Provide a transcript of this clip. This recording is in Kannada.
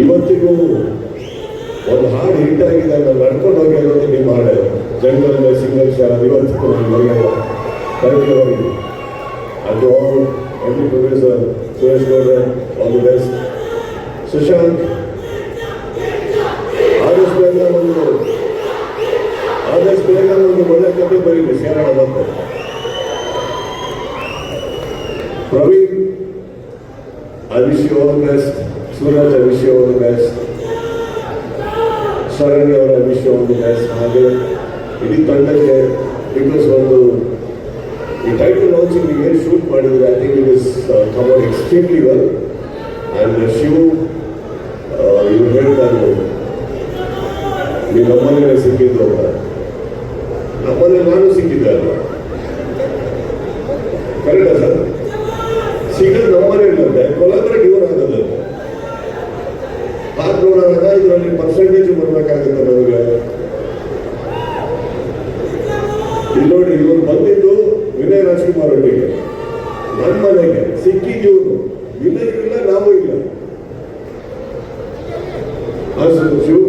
ಇವತ್ತಿಗೂ ಒಂದು ಹಾಡು ಹಿಟ್ ಆಗಿದೆ ನಾನು ನಡ್ಕೊಂಡು ಹೋಗಿ ಅನ್ನೋದು ನಿಮ್ಮ ಹಾಡು ಜಂಗಲ್ ಸಿಂಗಲ್ ಶಾಲ ಇವತ್ತಿಗೂ ನಾನು ಮರೆಯಲ್ಲ ಥ್ಯಾಂಕ್ ಯು ಅದು ಆಲ್ ಎವ್ರಿ ಪ್ರೊಡ್ಯೂಸರ್ ಸುರೇಶ್ ಗೌಡ್ರೆ ಆಲ್ ದಿ ಬೆಸ್ಟ್ ಸುಶಾಂತ್ ಆದಷ್ಟು ಬೇಗ ಒಂದು ಆದಷ್ಟು ಬೇಗ ಒಂದು ಒಳ್ಳೆ ಕಥೆ ಬರೀಲಿ ಸೇರೋಣ ಮತ್ತೆ Praveen I wish you all the best Suraj I wish you all the best Sharanya ಅವರ wish you all the best ಹಾಗೆ ಇಡೀ ತಂಡಕ್ಕೆ ಬಿಕಾಸ್ ಒಂದು ಈ ಟೈಟಲ್ ಲಾಂಚಿಂಗ್ ಏನು ಶೂಟ್ ಮಾಡಿದ್ರೆ I think it is cover extremely well and Shiv ಇವ್ರು ಹೇಳ್ತಾರೆ ನೀವು ನಮ್ಮನೇಲೆ ಸಿಕ್ಕಿದ್ದು ಅಂತ ನಮ್ಮನೆ ನಾನು ಸಿಕ್ಕಿದ್ದೆ ಅಲ್ವಾ? ಕರೆಕ್ಟಾ ಸರ್? ಸಿಗೋದು ನಮ್ಮನೇ ಇಲ್ಲಂತೆ ಕೊಲಾಬರೇಟ್ ಇವರು ಆಗೋದಂತೆ ಇದರಲ್ಲಿ ಪರ್ಸೆಂಟೇಜ್ ಬರ್ಬೇಕಾಗುತ್ತೆ ನಮಗೆ. ಇಲ್ಲಿ ನೋಡಿ, ಇವರು ಬಂದಿದ್ದು ವಿನಯ್ ರಾಜ್ಕುಮಾರ್ ಅವರಿಗೆ. ನನ್ನ ಮನೆಗೆ ಸಿಕ್ಕಿದ್ದು ಇವರು ವಿನಯ್ ಇಲ್ಲ, ನಾವು ಇಲ್ಲ. ಶಿವ್